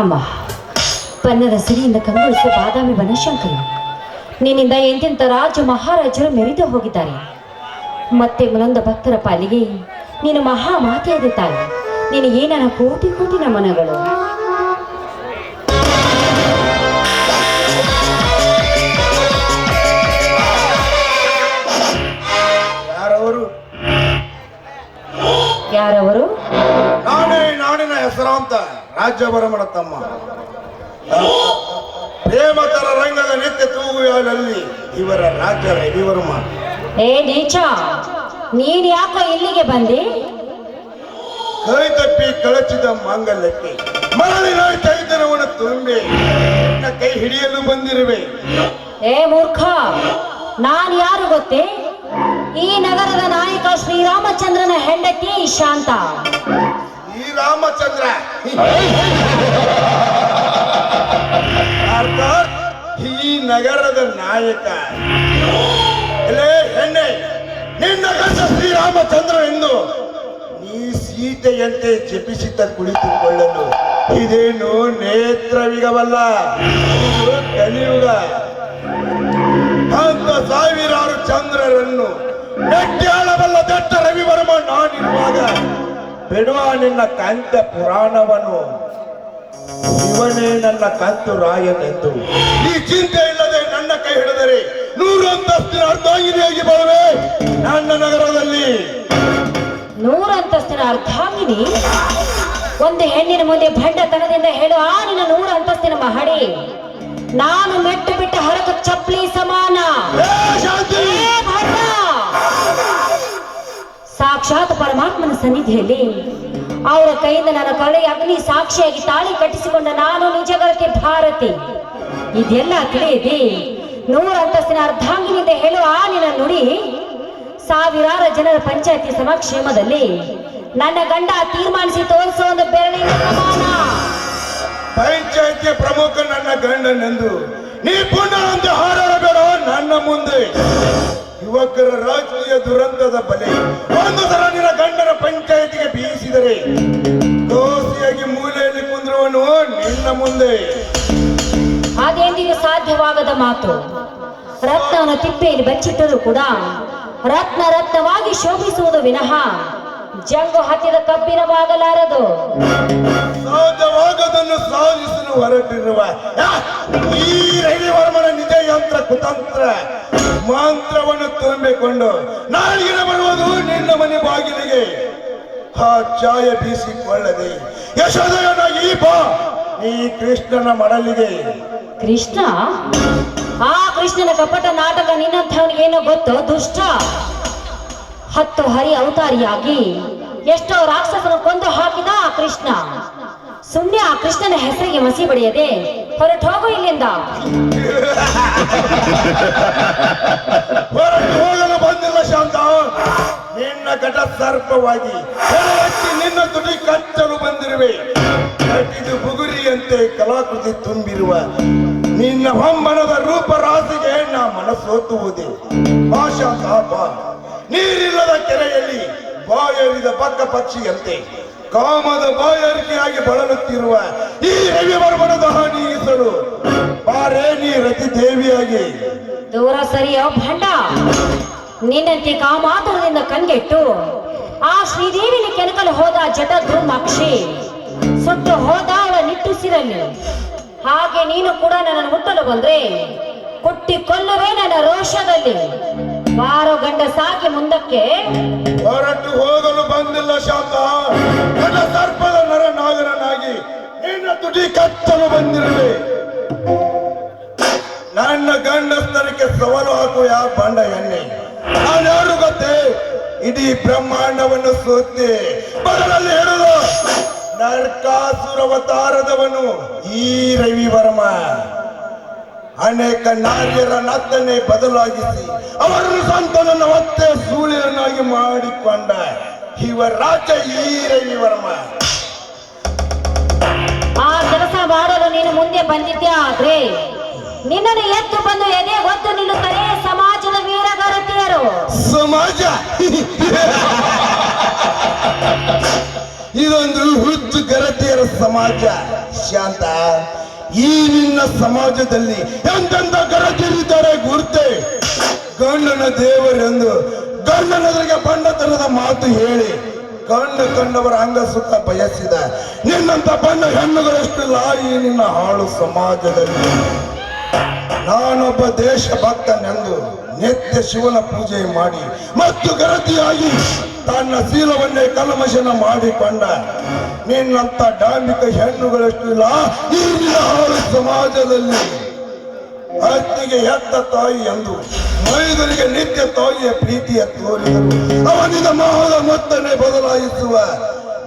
ಅಮ್ಮ ಬಣ್ಣದ ಸಿರಿಯಿಂದ ಕಂಗೊಳಿಸುವ ಬಾದಾಮಿ ಬನಶಂಕರಿ. ನಿನ್ನಿಂದ ಎಂತೆಂಥ ರಾಜ ಮಹಾರಾಜರು ಮೆರೆದು ಹೋಗಿದ್ದಾರೆ. ಮತ್ತೆ ಮುಂದೊಂದು ಭಕ್ತರ ಪಾಲಿಗೆ ನೀನು ಮಹಾ ಮಾತೆಯಾದ ತಾಯಿ. ನಿನಗೆ ನನ್ನ ಕೋಟಿ ಕೋಟಿ ನಮನಗಳು. ಯಾರವರು? ನಾನೇ ನಾಡಿನ ಹೆಸರಾಂತ ರಾಜ್ಯ ಬರಮಣ ತಮ್ಮ. ಪ್ರೇಮತರ ರಂಗದ ನಿತ್ಯ ತೂಗುವಲ್ಲಿ ಇವರ ರಾಜ್ಯ ರವಿವರ್ಮ ಏ ನೀಚ ನೀನ್ ಯಾಕೋ ಇಲ್ಲಿಗೆ ಬಂದಿ? ಕೈ ತಪ್ಪಿ ಕಳಚಿದ ಮಾಂಗಲ್ಯಕ್ಕೆ ಮರಳಿನ ಚೈತನ್ಯವನ್ನು ತುಂಬಿ. ನಿನ್ನ ಕೈ ಹಿಡಿಯಲು ಬಂದಿರುವೆ. ಏ ಮೂರ್ಖ ನಾನ್ ಯಾರು ಗೊತ್ತೇ? ಈ ನಗರದ ನಾಯಕ ಶ್ರೀರಾಮಚಂದ್ರನ ಹೆಂಡತಿ ಶಾಂತ ಈ ರಾಮಚಂದ್ರ. ಅರ್ಥಾತ್ ಈ ನಗರದ ನಾಯಕ. ಹೆಣ್ಣೆ, ನಿನ್ನ ಗಂಡ ಶ್ರೀರಾಮಚಂದ್ರ ಎಂದು ನೀ ಸೀತೆಯಂತೆ ಜಪಿಸಿದ್ದ ಕುಳಿತುಕೊಳ್ಳಲು ಇದೇನು ನೇತ್ರವಿಗವಲ್ಲ ಕಲಿಯುಗ. ಅಂತ ಸಾವಿರಾರು ಚಂದ್ರರನ್ನು ನೆಟ್ಟಾಳವಲ್ಲ ದಟ್ಟ ರವಿವರ್ಮ ನಾನಿರುವಾಗ ಬಿಡುವ ನಿನ್ನ ಕಂತ ಪುರಾಣವನ್ನು. ಇವನೇ ನನ್ನ ಕಂತು ರಾಯನೆಂದು. ನೀ ಚಿಂತೆ ಇಲ್ಲದೆ ನನ್ನ ಕೈ ಹಿಡಿದರೆ ನೂರಂತಸ್ತಿನ ಅರ್ಧಾಂಗಿನಿಯಾಗಿ ಬರುವೆ ನನ್ನ ನಗರದಲ್ಲಿ. ನೂರಂತಸ್ತಿನ ಅರ್ಧಾಂಗಿನಿ ಒಂದು ಹೆಣ್ಣಿನ ಮುಂದೆ ಭಂಡತನದಿಂದ ಹೇಳು ಆ ನಿನ್ನ ನೂರ ಅಂತಸ್ತಿನ ಮಹಡಿ. ನಾನು ಮೆಟ್ಟು ಬಿಟ್ಟ ಹರಕ ಚಪ್ಪಲಿ ಸಮಾನ. ಏ ಶಾಂತಿ! ಏ ಭಂಡ! ಸಾಕ್ಷಾತ್ ಪರಮಾತ್ಮನ ಸನ್ನಿಧಿಯಲ್ಲಿ. ಅವರ ಕೈಯಿಂದ ನನ್ನ ಕಳೆ ಅಗ್ನಿ ಸಾಕ್ಷಿಯಾಗಿ ತಾಳಿ ಕಟ್ಟಿಸಿಕೊಂಡ ನಾನು ನಿಜಗಳಕ್ಕೆ ಭಾರತಿ. ಇದೆಲ್ಲ ತಿಳಿಯದೆ ನೂರ ಅಂತಸ್ತಿನ ಅರ್ಧಾಂಗಿನಿಂದ ಹೇಳುವ ಆ ನಿನ್ನ ನುಡಿ. ಸಾವಿರಾರು ಜನರ ಪಂಚಾಯತಿ ಸಮಕ್ಷೇಮದಲ್ಲಿ ನನ್ನ ಗಂಡ ತೀರ್ಮಾನಿಸಿ ತೋರಿಸುವ ಒಂದು ಬೆರಳಿನ ಪ್ರಮಾಣ. ಪಂಚಾಯತಿಯ ಪ್ರಮುಖ ನನ್ನ ಗಂಡನೆಂದು ನೀ ಪುನರಂತೆ ಹಾರಾಡಬೇಡ ನನ್ನ ಮುಂದೆ. ಯುವಕರ ರಾಜಕೀಯ ದುರಂತದ ಬಲೆ. ಒಂದು ಸಲ ನಿನ್ನ ಗಂಡನ ಪಂಚಾಯತಿಗೆ ಬೀಸಿದರೆ ದೋಸಿಯಾಗಿ ಮೂಲೆಯಲ್ಲಿ ಕುಂದ್ರುವನು ನಿನ್ನ ಮುಂದೆ. ಅದೆಂದಿಗೂ ಸಾಧ್ಯವಾಗದ ಮಾತು, ರತ್ನವನ್ನು ತಿಪ್ಪೆಯಲ್ಲಿ ಬಚ್ಚಿಟ್ಟರೂ ಕೂಡ ರತ್ನ ರತ್ನವಾಗಿ ಶೋಭಿಸುವುದು ವಿನಃ. ಜಂಗು ಹತ್ತಿದ ಕಬ್ಬಿಣವಾಗಲಾರದು ಸಾಧ್ಯವಾಗದನ್ನು ಸಾಧಿಸಲು ಹೊರಟಿರುವ ಈ ವರ್ಮನ ನಿಜ ಯಂತ್ರ ಕುತಂತ್ರ ಮಾಂತ್ರವನ್ನು ತುಂಬಿಕೊಂಡು ನಾಳಿಗೆ ಬರುವುದು ನಿನ್ನ ಮನೆ ಬಾಗಿಲಿಗೆ. ಆ ಛಾಯ ಬೀಸಿಕೊಳ್ಳದೆ ಈ ಬಾ ಈ ಕೃಷ್ಣನ ಮಡಲಿಗೆ. ಕೃಷ್ಣ? ಆ ಕೃಷ್ಣನ ಕಪಟ ನಾಟಕ ನಿನ್ನಂಥವನಿಗೇನೋ ಗೊತ್ತು ದುಷ್ಟ? ಹತ್ತು ಹರಿ ಅವತಾರಿಯಾಗಿ. ಎಷ್ಟೋ ರಾಕ್ಷಸರು ಕೊಂದು ಹಾಕಿದ ಆ ಕೃಷ್ಣ. ಸುಮ್ಮನೆ ಆ ಕೃಷ್ಣನ ಹೆಸರಿಗೆ ಮಸಿ ಬಡಿಯದೆ ಹೊರಟು ಹೋಗು ಇಲ್ಲಿಂದ. ಶಾಂತ. ನಿನ್ನ ಘಟ ಸರ್ಪವಾಗಿ ನಿನ್ನ ತುಟಿ ಕಚ್ಚಲು ಬಂದಿರುವೆ. ಕಟ್ಟಿದು ಬುಗುರಿಯಂತೆ ಕಲಾಕೃತಿ ತುಂಬಿರುವ ನಿನ್ನ ಹೊಂಬನದ ರೂಪ ರಾಸಿಗೆ ನಾ ಮನಸ್ಸೋತುವುದೇ. ಭಾಷಾ ಸಾಪ ನೀರಿಲ್ಲದ ಕೆರೆಯಲ್ಲಿ ಬಾಯರಿದ ಪಕ್ಕ ಪಕ್ಷಿಯಂತೆ, ಕಾಮದ ಬಾಯಾರಿಕೆಯಾಗಿ ಬಳಲುತ್ತಿರುವ ಈ ರವಿವರ್ಮನ ದಹನಿ ಈಸಲು ಬಾರೇ ನೀ ರತಿ ದೇವಿಯಾಗಿ. ದೂರ ಸರಿಯೋ ಭಂಡ, ನಿನ್ನಂತೆ ಕಾಮಾತುರದಿಂದ ಕಂಗೆಟ್ಟು, ಆ ಶ್ರೀದೇವಿನ ಕೆಣಕಲು ಹೋದ ಜಟಧ್ರುಮಾಕ್ಷಿ ಸುಟ್ಟು ಹೋದ ಅವಳ ನಿಟ್ಟುಸಿರಲ್ಲಿ ಹಾಗೆ ನೀನು ಕೂಡ ನನ್ನನ್ನು ಮುಟ್ಟಲು ಬಂದ್ರೆ ಕೊಟ್ಟಿ ಕೊಲ್ಲುವೆ ನನ್ನ ರೋಷದಲ್ಲಿ. ಬಾರೋ ಗಂಡ ಸಾಕಿ ಮುಂದಕ್ಕೆ ಹೊರಟು ಹೋಗಲು ಬಂದಿಲ್ಲ ಶಾಂತ. ನನ್ನ ಸರ್ಪದ ನರನಾಗರನಾಗಿ ನಿನ್ನ ತುಟಿ ಕತ್ತಲು ಬಂದಿರಲಿ ನನ್ನ ಗಂಡಸ್ತನಕ್ಕೆ ಸವಾಲು ಹಾಕುವ ಯಾವ ಬಂಡ ಎಣ್ಣೆ. ನಾನು ಯಾರು ಗೊತ್ತೇ? ಇಡೀ ಬ್ರಹ್ಮಾಂಡವನ್ನು ಸೋತಿ ಬದಲಲ್ಲಿ ಹೇಳುದು ನರ್ಕಾಸುರವತಾರದವನು ಈ ರವಿವರ್ಮ. ಅನೇಕ ನಾರ್ಯರ ನತ್ತನೆ ಬದಲಾಗಿಸಿ ಅವರನ್ನು ಸಂತನನ್ನು ಮತ್ತೆ ಸೂಳಿಯನ್ನಾಗಿ ಮಾಡಿಕೊಂಡ ಇವ ರಾಜ ಈ ರವಿವರ್ಮ ಆ ಕೆಲಸ ಮಾಡಲು ನೀನು ಮುಂದೆ ಬಂದಿದ್ದೆ ಆದ್ರೆ? ನಿನ್ನನ್ನು ಎತ್ತು ಬಂದು ಎದೆ ಒತ್ತು ನಿಲ್ಲುತ್ತಾರೆ ಸಮಾಜದ ವೀರಗಾರತಿಯರು ಸಮಾಜ. ಇದೊಂದು ಹುಚ್ಚು ಗರತಿಯರ ಸಮಾಜ. ಶಾಂತ. ಈ ನಿನ್ನ ಸಮಾಜದಲ್ಲಿ ಎಂತೆಂತ ಗರಜಿರಿದ್ದಾರೆ ಗುರ್ತೆ? ಗಂಡನ ದೇವರೆಂದು ಗಂಡನದರಿಗೆ ಬಣ್ಣತನದ ಮಾತು ಹೇಳಿ. ಕಣ್ಣು ಕಂಡವರ ಅಂಗ ಸುತ್ತ ಬಯಸಿದ. ನಿನ್ನಂತ ಬಣ್ಣ ಹೆಣ್ಣುಗಳಷ್ಟಿಲ್ಲ ಈ ನಿನ್ನ ಹಾಳು ಸಮಾಜದಲ್ಲಿ. ನಾನೊಬ್ಬ ದೇಶಭಕ್ತನೆಂದು ನಿತ್ಯ ಶಿವನ ಪೂಜೆ ಮಾಡಿ ಮತ್ತು ಗರತಿಯಾಗಿ ತನ್ನ ಶೀಲವನ್ನೇ ಕಲಮಶನ ಮಾಡಿಕೊಂಡ ನಿನ್ನಂತ ಡಾಂಬಿಕ ಹೆಣ್ಣುಗಳಷ್ಟು ಇಲ್ಲ. ಸಮಾಜದಲ್ಲಿ. ಅತ್ತಿಗೆ ಎತ್ತ ತಾಯಿ ಎಂದು ಮೈದರಿಗೆ ನಿತ್ಯ ತಾಯಿಯ ಪ್ರೀತಿಯ ತೋರಿದರು. ಅವನಿಗೆ ಮಹದ ಮೊತ್ತನೆ ಬದಲಾಯಿಸುವ.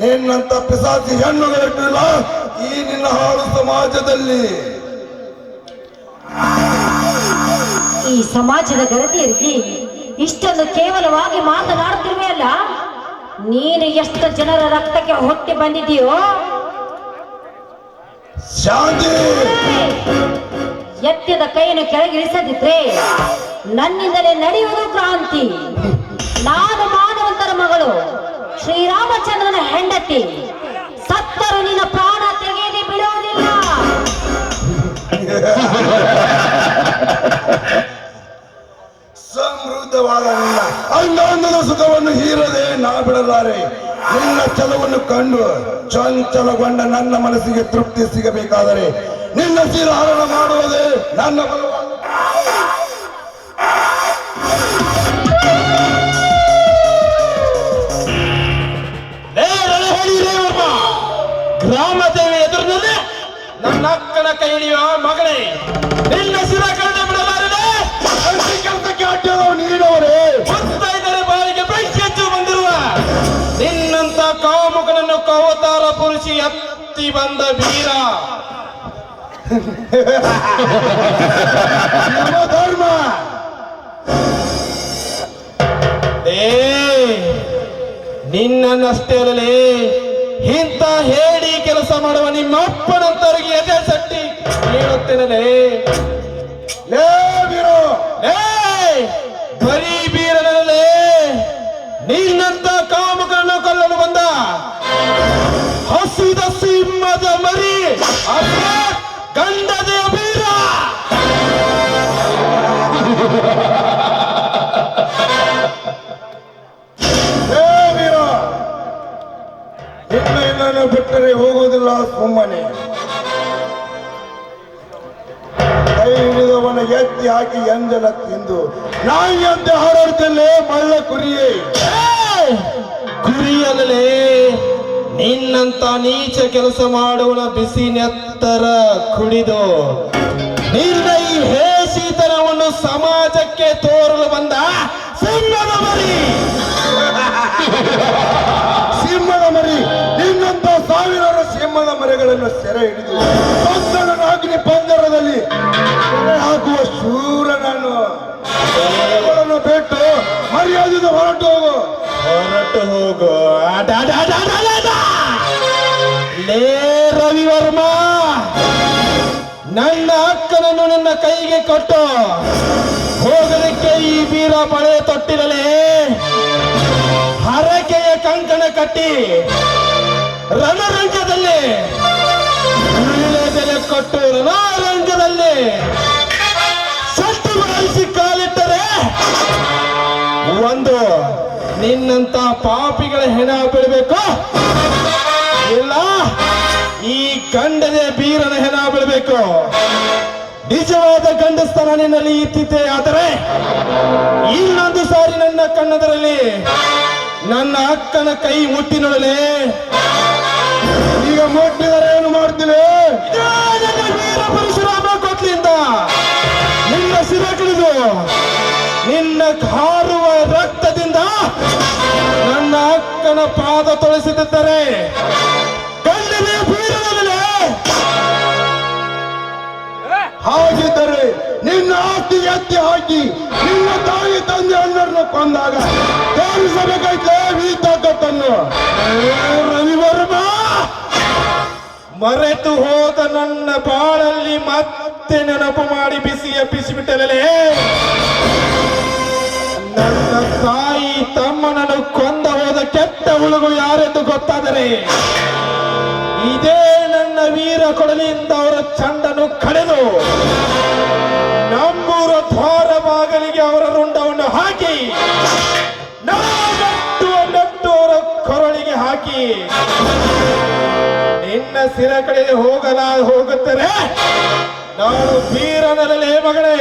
ನಿನ್ನಂತ ಪಿಸಾಸಿ ಹೆಣ್ಣುಗಳಷ್ಟು ಇಲ್ಲ. ಈ ನಿನ್ನ ಹಾಳು ಸಮಾಜದಲ್ಲಿ. ಈ ಸಮಾಜದ ಗರತಿಯರಿಗೆ ಇಷ್ಟನ್ನು ಕೇವಲವಾಗಿ ಮಾತನಾಡುತ್ತಿರುವೆಯಲ್ಲ? ನೀನು ಎಷ್ಟು ಜನರ ರಕ್ತಕ್ಕೆ ಹೊತ್ತಿ ಬಂದಿದೆಯೋ ಎತ್ತಿದ ಕೈಯನ್ನು ಕೆಳಗಿಳಿಸದಿದ್ರೆ ನನ್ನಿಂದಲೇ ನಡೆಯುವುದು ಕ್ರಾಂತಿ. ನಾನು ಮಾನವಂತರ ಮಗಳು ಶ್ರೀರಾಮಚಂದ್ರನ ಹೆಂಡತಿ. ಸತ್ತರು ನಿನ್ನ ಪ್ರಾಣ ತೆಗೆಯದೆ ಬಿಡುವುದಿಲ್ಲ ಸಮೃದ್ಧವಾದ ನಿನ್ನ ಅಂಗಾಂಗದ ಸುಖವನ್ನು ಹೀರದೆ ನಾ ಬಿಡಲಾರೆ. ನಿನ್ನ ಛಲವನ್ನು ಕಂಡು ಚಂಚಲಗೊಂಡ ನನ್ನ ಮನಸ್ಸಿಗೆ ತೃಪ್ತಿ ಸಿಗಬೇಕಾದರೆ ನಿನ್ನ ಶಿರಹರಣ ಮಾಡುವುದೇ ನನ್ನ ಗ್ರಾಮ ದೇವಿ ಎದುರಿನಲ್ಲಿ ನನ್ನ ಅಕ್ಕನ ಕೈ ಮಗನೇ. ಎತ್ತಿ ಬಂದ ವೀರ. ಧರ್ಮ. ಏ ನಿನ್ನನ್ನಷ್ಟೇ ಇಂತ ಇಂಥ ಹೇಳಿ ಕೆಲಸ ಮಾಡುವ ನಿಮ್ಮ ಅಪ್ಪನಂತವರಿಗೆ ಎದೆ ಸಟ್ಟಿ ಹೇಳುತ್ತೇನೆ ಬರೀ ಬೀರನಲ್ಲೇ ನಿನ್ನಂತ ಕಾಮುಕರನ್ನು ಹಸಿದ ಸಿಂಹದ ಮರಿ ಅಲ್ಲ ಗಂಡದ ಬೀರ ಬಿಟ್ಟರೆ ಹೋಗುವುದಿಲ್ಲ ಸುಮ್ಮನೆ. ಕೈ ಹಿಡಿದವನ ಎತ್ತಿ ಹಾಕಿ ಎಂಜಲ ತಿಂದು ನಾಯಿಯಂತೆ ಹಾರಾಡ್ತಲ್ಲೇ ಮಳ್ಳ ಕುರಿಯೇ. ಕುರಿಯಲ್ಲೇ ನಿನ್ನಂತ ನೀಚ ಕೆಲಸ ಮಾಡುವನ ಬಿಸಿ ನೆತ್ತರ ಕುಡಿದು ಈ ಹೇಸಿತನವನ್ನು ಸಮಾಜಕ್ಕೆ ತೋರಲು ಬಂದ ಸಿಂಹದ ಮರಿ. ಸಿಂಹದ ಮರಿ, ನಿನ್ನಂತ ಸಾವಿರಾರು ಸಿಂಹದ ಮರಿಗಳನ್ನು ಸೆರೆ ಹಿಡಿದು ಪಂದರನ ಅಗ್ನಿ ಪಂದರದಲ್ಲಿ ಹಾಕುವ ಶೂರನನ್ನು. ಬಿಟ್ಟು ಮರ್ಯಾದೆಯಿಂದ ಹೊರಟು ಹೋಗು. ಹೊರಟು ಹೋಗು. ಲೇ ರವಿವರ್ಮ, ನನ್ನ ಅಕ್ಕನನ್ನು ನನ್ನ ಕೈಗೆ ಕೊಟ್ಟು ಹೋಗಲಿಕ್ಕೆ ಈ ಬೀರ ಪಳೆ ತೊಟ್ಟಿರಲೇ ಹರಕೆಯ ಕಂಕಣ ಕಟ್ಟಿ ರಣರಂಗದಲ್ಲಿ ಬೆಲೆ ಕೊಟ್ಟು ರಣರಂಗದಲ್ಲಿ ಸಟ್ಟು ಬಳಸಿ ಕಾಲಿಟ್ಟರೆ ಒಂದು ನಿನ್ನಂತ ಪಾಪಿಗಳ ಹೆಣ ಬೀಳಬೇಕು ಇಲ್ಲ, ಈ ಗಂಡದೆ ಬೀರನ ಹೆಣ ಬೀಳಬೇಕು ನಿಜವಾದ ಗಂಡಸ್ಥಾನ ನಿನ್ನಲ್ಲಿ ಇತ್ತಿದ್ದೆ ಆದರೆ, ಇನ್ನೊಂದು ಸಾರಿ ನನ್ನ ಕಣ್ಣದರಲ್ಲಿ ನನ್ನ ಅಕ್ಕನ ಕೈ ಮುಟ್ಟಿ ನೋಡಲೇ. ಈಗ ಮುಟ್ಟಿದರೆ ಏನು ಮಾಡ್ತೀನಿ? ಪರಶುರಾಮ ಕೊಟ್ಲಿಂದ. ನಿನ್ನ ಸಿರ ನಿನ್ನ ಕಾರುವ ರಕ್ತದಿಂದ ನನ್ನ ಅಕ್ಕನ ಪಾದ ತೊಳೆಸಿದ್ದರೆ ಹಾಗಿದ್ದರೆ ನಿನ್ನ ಆಸ್ತಿ ಎತ್ತಿ ಹಾಕಿ ನಿನ್ನ ತಾಯಿ ತಂದೆ ಅಣ್ಣರನ್ನು ಕೊಂದಾಗ ತೋರಿಸಬೇಕಾಯ್ತೇ ಈ ತಾಕತ್ತನ್ನು ರವಿವರ್ಮ! ಮರೆತು ಹೋದ ನನ್ನ ಬಾಳಲ್ಲಿ ಮತ್ತೆ ನೆನಪು ಮಾಡಿ ಬಿಸಿ ಎಬ್ಬಿಸಿಬಿಟ್ಟಲೇ ನನ್ನ ತಾಯಿ ತಮ್ಮನನ್ನು ಕೊಂದ ಹೋದ ಕೆಟ್ಟ ಹುಳುಗು ಯಾರೆಂದು ಗೊತ್ತಾದರೆ? ಇದೇ ನನ್ನ ವೀರ ಕೊಡಲಿಯಿಂದ ಅವರ ಚಂಡನು ಕಡೆದು ನಮ್ಮೂರ ದ್ವಾರ ಬಾಗಲಿಗೆ ಅವರ ರುಂಡವನ್ನು ಹಾಕಿ ನಟ್ಟು ಅವರ ಕೊರಳಿಗೆ ಹಾಕಿ, ನಿನ್ನ ಸಿರ ಕಡೆಗೆ ಹೋಗಲ ಹೋಗುತ್ತದೆ ನಾನು ವೀರನಲ್ಲೇ ಮಗಳೇ.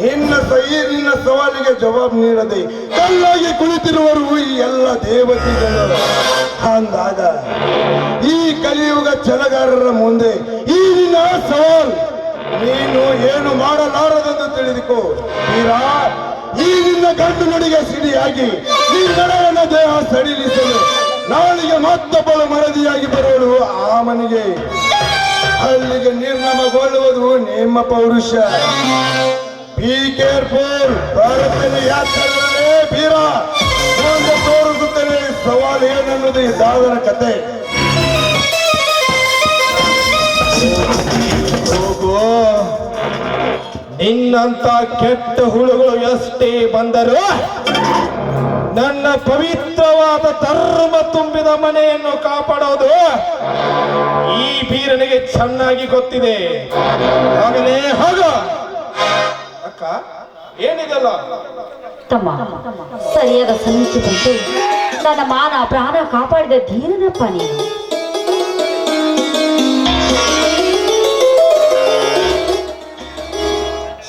ನಿನ್ನ ಸಹಿ ನಿನ್ನ ಸವಾಲಿಗೆ ಜವಾಬು ನೀಡದೆ ಕಲ್ಲಾಗಿ ಕುಳಿತಿರುವರು ಈ ಎಲ್ಲ ದೇವತೆಗಳು. ಅಂದಾಗ ಈ ಕಲಿಯುಗ ಛಲಗಾರರ ಮುಂದೆ ಈ ನಿನ್ನ ಸವಾಲ್, ನೀನು ಏನು ಮಾಡಲಾರದೆಂದು ತಿಳಿದುಕೋ. ತೀರಾ ಈ ನಿನ್ನ ಗಂಡು ನುಡಿಗೆ ಸಿಡಿಯಾಗಿ ನಡವನ ದೇಹ ಸಡಿಲಿಸಲು ನಾಳಿಗೆ ಮತ್ತೊಬ್ಬಳು ಮರದಿಯಾಗಿ ಬರೋಳು ಆ ಮನೆಗೆ ಅಲ್ಲಿಗೆ ನಿರ್ನಾಮಗೊಳ್ಳುವುದು ನಿಮ್ಮ ಪೌರುಷ. ಬಿ ಕೇರ್ಫುಲ್ ಭಾರತದಲ್ಲಿ ಯಾತ್ರೆಗಳೇ ಬೀರ! ಮುಂದೆ ತೋರಿಸುತ್ತೇನೆ ಸವಾಲು ಏನನ್ನೋದು ಈ ದಾದರ ಕತೆ. ನಿನ್ನಂತ ಕೆಟ್ಟ ಹುಳುಗಳು ಎಷ್ಟೇ ಬಂದರೂ ನನ್ನ ಪವಿತ್ರವಾದ ಧರ್ಮ ತುಂಬಿದ ಮನೆಯನ್ನು ಕಾಪಾಡೋದು ಈ ಬೀರನಿಗೆ ಚೆನ್ನಾಗಿ ಗೊತ್ತಿದೆ. ಆಗಲೇ ಹೋಗ. ಏನಿದೆಲ್ಲ ತಮ್ಮ ಸರಿಯಾದ ಸಮೀಕ್ಷೆ ನನ್ನ ಮಾನ ಪ್ರಾಣ ಕಾಪಾಡಿದ ಧೀರನಪ್ಪ ನೀನು.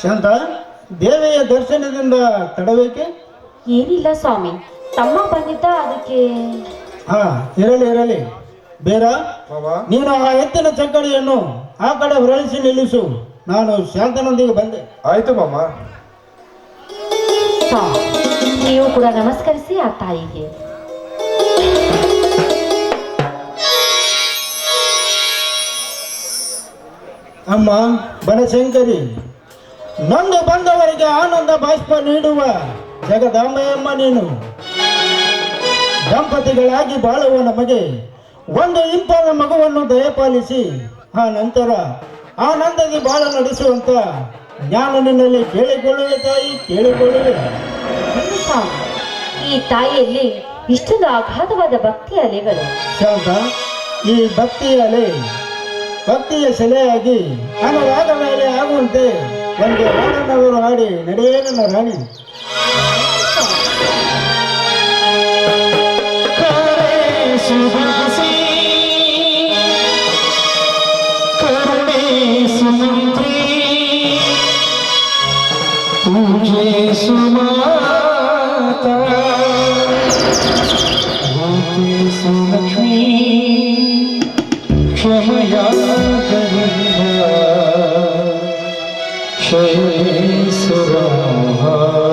ಶಾಂತ ದೇವಿಯ ದರ್ಶನದಿಂದ ತಡಬೇಕೆ ಏನಿಲ್ಲ ಸ್ವಾಮಿ ತಮ್ಮ ಬಂದಿದ್ದ ಅದಕ್ಕೆ. ಹಾ ಇರಲಿ ಇರಲಿ. ಬೇರ ನೀನು ಆ ಎತ್ತಿನ ಚಕ್ಕಡಿಯನ್ನು ಆ ಕಡೆ ಹೊರಳಿಸಿ ನಿಲ್ಲಿಸು. ನಾನು ಶಾಂತನೊಂದಿಗೆ ಬಂದೆ. ಆಯ್ತು ಮಾಮ. ನೀವು ಕೂಡ ನಮಸ್ಕರಿಸಿ ಆ ತಾಯಿಗೆ. ಅಮ್ಮ ಬನಶಂಕರಿ ನಂದು ಬಂದವರಿಗೆ ಆನಂದ ಬಾಷ್ಪ ನೀಡುವ ಜಗದಾಂಬೆಯಮ್ಮ ನೀನು. ದಂಪತಿಗಳಾಗಿ ಬಾಳುವ ನಮಗೆ ಒಂದು ಇಂಪಾದ ಮಗುವನ್ನು ದಯಪಾಲಿಸಿ ಆ ನಂತರ ಆನಂದದಿ ಬಾಳ ನಡೆಸುವಂತ ಜ್ಞಾನ ನಿನ್ನಲ್ಲಿ ಕೇಳಿಕೊಳ್ಳುವೆ ತಾಯಿ ಕೇಳಿಕೊಳ್ಳುವೆ. ಸ್ವಾಮಿ ಈ ತಾಯಿಯಲ್ಲಿ ಇಷ್ಟೊಂದು ಅಗಾಧವಾದ ಭಕ್ತಿ ಅಲೆಗಳು. ಶಾಂತ ಈ ಭಕ್ತಿಯ ಅಲೆ ಭಕ್ತಿಯ ಸೆಲೆಯಾಗಿ ಅನುರಾಗ ಮೇಲೆ ಆಗುವಂತೆ ಒಂದು ಹಾಡನ್ನವರು ಹಾಡಿ ನಡೆಯೇ ನನ್ನ ರಾಣಿ. ಕ್ಷಮಯಾ সুরা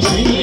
Sri